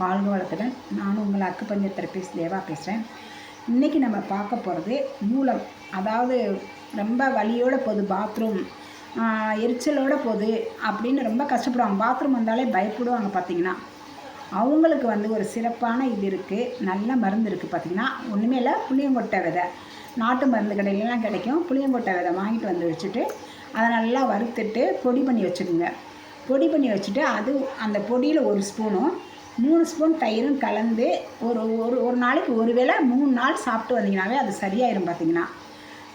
வாழ்க வளத்துடன். நான் உங்கள் அக்குப்பஞ்ச தெரபிஸ்ட் தேவா பேசுகிறேன் இன்றைக்கி நம்ம பார்க்க போகிறது மூலம் அதாவது ரொம்ப வலியோட போகுது பாத்ரூம் எரிச்சலோட போகுது அப்படின்னு ரொம்ப கஷ்டப்படுவாங்க. பாத்ரூம் வந்தாலே பயப்படுவாங்க பார்த்தீங்கன்னா. அவங்களுக்கு வந்து ஒரு சிறப்பான இது இருக்குது நல்ல மருந்து இருக்குது பார்த்திங்கன்னா. ஒன்றுமே இல்லை புளியங்கொட்டை விதை. நாட்டு மருந்து கடையிலலாம் கிடைக்கும். புளியங்கொட்டை விதை வாங்கிட்டு வந்து வச்சுட்டு அதை நல்லா வறுத்துட்டு பொடி பண்ணி வச்சுக்கோங்க பொடி பண்ணி வச்சுட்டு அது அந்த பொடியில் ஒரு ஸ்பூனும் மூணு ஸ்பூன் தயிரும் கலந்து ஒரு ஒரு ஒரு நாளைக்கு ஒரு வேளை மூணு நாள் சாப்பிட்டு வந்தீங்கன்னாவே அது சரியாயிரும் பார்த்தீங்கன்னா.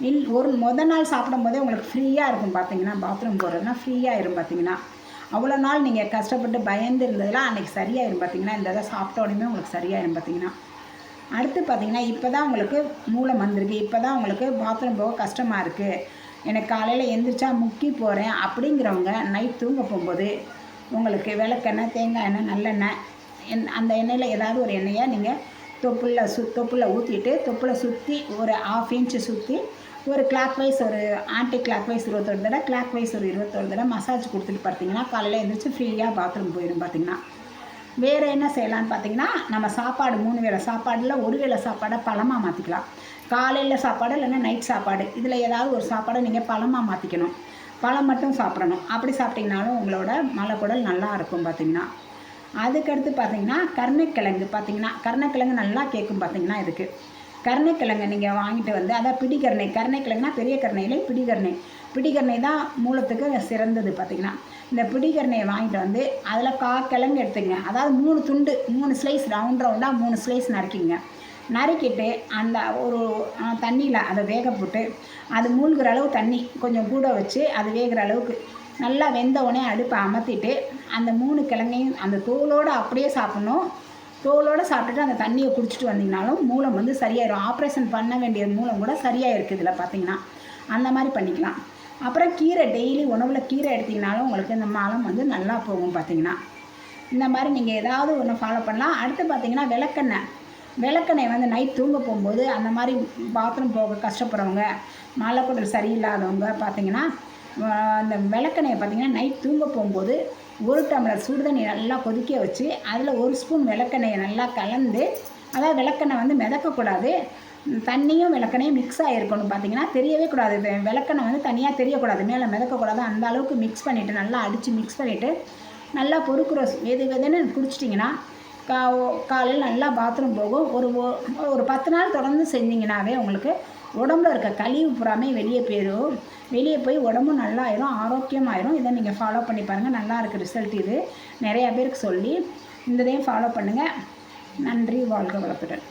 இல் ஒரு மொதல் நாள் சாப்பிடும் போதே உங்களுக்கு ஃப்ரீயாக இருக்கும் பார்த்தீங்கன்னா பாத்ரூம் போகிறதுனா ஃப்ரீயாகிரும் பார்த்தீங்கன்னா. அவ்வளோ நாள் நீங்கள் கஷ்டப்பட்டு பயந்து இருந்ததெல்லாம் அன்றைக்கி சரியாயிரும் பார்த்தீங்கன்னா இந்த இதை சாப்பிட்ட உடனே உங்களுக்கு சரியாயிரும் பார்த்தீங்கன்னா. அடுத்து பார்த்தீங்கன்னா இப்போ தான் உங்களுக்கு மூளை வந்திருக்கு. இப்போ தான் உங்களுக்கு பாத்ரூம் போக கஷ்டமாக இருக்குது எனக்கு காலையில் எந்திரிச்சா முக்கி போகிறேன் அப்படிங்கிறவங்க நைட் தூங்க போகும்போது உங்களுக்கு விளக்கெண்ணெய் தேங்காய் எண்ணெய் நல்லெண்ணெய் என் அந்த எண்ணெயில் ஏதாவது ஒரு எண்ணெயை நீங்கள் தொப்புளில் சு தொப்புளில் ஊற்றிட்டு தொப்புளை சுற்றி ஒரு ஆஃப் இன்ச்சு சுற்றி ஒரு கிளாக் வைஸ் ஒரு ஆன்டி கிளாக் வைஸ் இருபத்தொரு தடவை கிளாக் வைஸ் ஒரு இருபத்தொரு தடவை மசாஜ் கொடுத்துட்டு பார்த்தீங்கன்னா காலையில் எழுந்திரிச்சு ஃப்ரீயாக பாத்ரூம் போயிடும் பார்த்தீங்கன்னா வேறு என்ன செய்யலான்னு பார்த்தீங்கன்னா நம்ம சாப்பாடு மூணு வேளை சாப்பாடில் ஒரு வேளை சாப்பாடை பழமாக மாற்றிக்கலாம் காலையில் சாப்பாடு இல்லைன்னா நைட் சாப்பாடு. இதில் ஏதாவது ஒரு சாப்பாடை நீங்கள் பழமாக மாற்றிக்கணும் பழம் மட்டும் சாப்பிடணும். அப்படி சாப்பிட்டிங்கனாலும் உங்களோட மலைக்குடல் நல்லா இருக்கும் பார்த்தீங்கன்னா அதுக்கடுத்து பார்த்தீங்கன்னா கருணைக்கிழங்கு. பார்த்தீங்கன்னா கருணைக்கிழங்கு நல்லா கேட்கும் பார்த்தீங்கன்னா இதுக்கு. கருணைக்கிழங்கு நீங்கள் வாங்கிட்டு வந்து அதான் பிடிக்கரணை கருணைக்கிழங்குனா பெரிய கருணையிலே பிடிக்கரணை பிடிக்கரணை தான் மூலத்துக்கு சிறந்தது பார்த்திங்கன்னா இந்த பிடிக்கரணையை வாங்கிட்டு வந்து அதில் கா கிழங்கு எடுத்துங்க. அதாவது மூணு துண்டு மூணு ஸ்லைஸ் ரவுண்ட் ரவுண்டாக மூணு ஸ்லைஸ் நறுக்கிங்க. நறுக்கிட்டு அந்த ஒரு தண்ணியில் அதை வேக போட்டு அது மூழ்கிற அளவு தண்ணி கொஞ்சம் கூட வச்சு அது வேகிற அளவுக்கு நல்லா வெந்த உடனே அடுப்பை அமர்த்திட்டு அந்த மூணு கிழங்கையும் அந்த தோலோடு அப்படியே சாப்பிட்ணும். தோலோடு சாப்பிட்டுட்டு அந்த தண்ணியை குடிச்சிட்டு வந்தீங்கனாலும் மூலம் வந்து சரியாயிடும் ஆப்ரேஷன் பண்ண வேண்டிய மூலம் கூட சரியாக இருக்குது இதில் பார்த்தீங்கன்னா. அந்த மாதிரி பண்ணிக்கலாம். அப்புறம் கீரை டெய்லி உணவில் கீரை எடுத்திங்கனாலும் உங்களுக்கு இந்த மாலம் வந்து நல்லா போகும் பார்த்தீங்கன்னா. இந்த மாதிரி நீங்கள் ஏதாவது ஒன்று ஃபாலோ பண்ணலாம். அடுத்து பார்த்தீங்கன்னா விளக்கெண்ணெய். விளக்கெண்ணெய் வந்து நைட் தூங்க போகும்போது அந்த மாதிரி பாத்ரூம் போக கஷ்டப்படுறவங்க மலைக்குடல் சரியில்லாதவங்க பார்த்தீங்கன்னா அந்த விளக்கெண்ணெயை பார்த்தீங்கன்னா நைட் தூங்க போகும்போது ஒரு டம்ளர் சுடுதண்ணி நல்லா கொதிக்க வச்சு அதில் ஒரு ஸ்பூன் விளக்கெண்ணெயை நல்லா கலந்து அதாவது விளக்கெண்ணெய் வந்து மிதக்கக்கூடாது. தண்ணியும் விளக்கெண்ணையும் மிக்ஸ் ஆகிருக்கணும் பார்த்தீங்கன்னா தெரியவே கூடாது. விளக்கெண்ணெய் வந்து தனியாக தெரியக்கூடாது. மேலே மிதக்கக்கூடாது. அந்த அளவுக்கு மிக்ஸ் பண்ணிவிட்டு நல்லா அடித்து மிக்ஸ் பண்ணிவிட்டு நல்லா பொறுக்குற வெது வெதுன்னு குடிச்சிட்டிங்கன்னா கா காலையில் நல்லா பாத்ரூம் போகும். ஒரு ஒரு பத்து நாள் தொடர்ந்து செஞ்சிங்கனாவே உங்களுக்கு உடம்புல இருக்க கழிவு புறாமே வெளியே போயிடும் வெளியே போய் உடம்பும் நல்லாயிரும் ஆரோக்கியமாயிரும். இதை நீங்கள் ஃபாலோ பண்ணி பாருங்கள் நல்லா இருக்குது ரிசல்ட் இது. நிறையா பேருக்கு சொல்லி இந்த இதையும் ஃபாலோ பண்ணுங்கள் நன்றி வாழ்க வளத்துடன்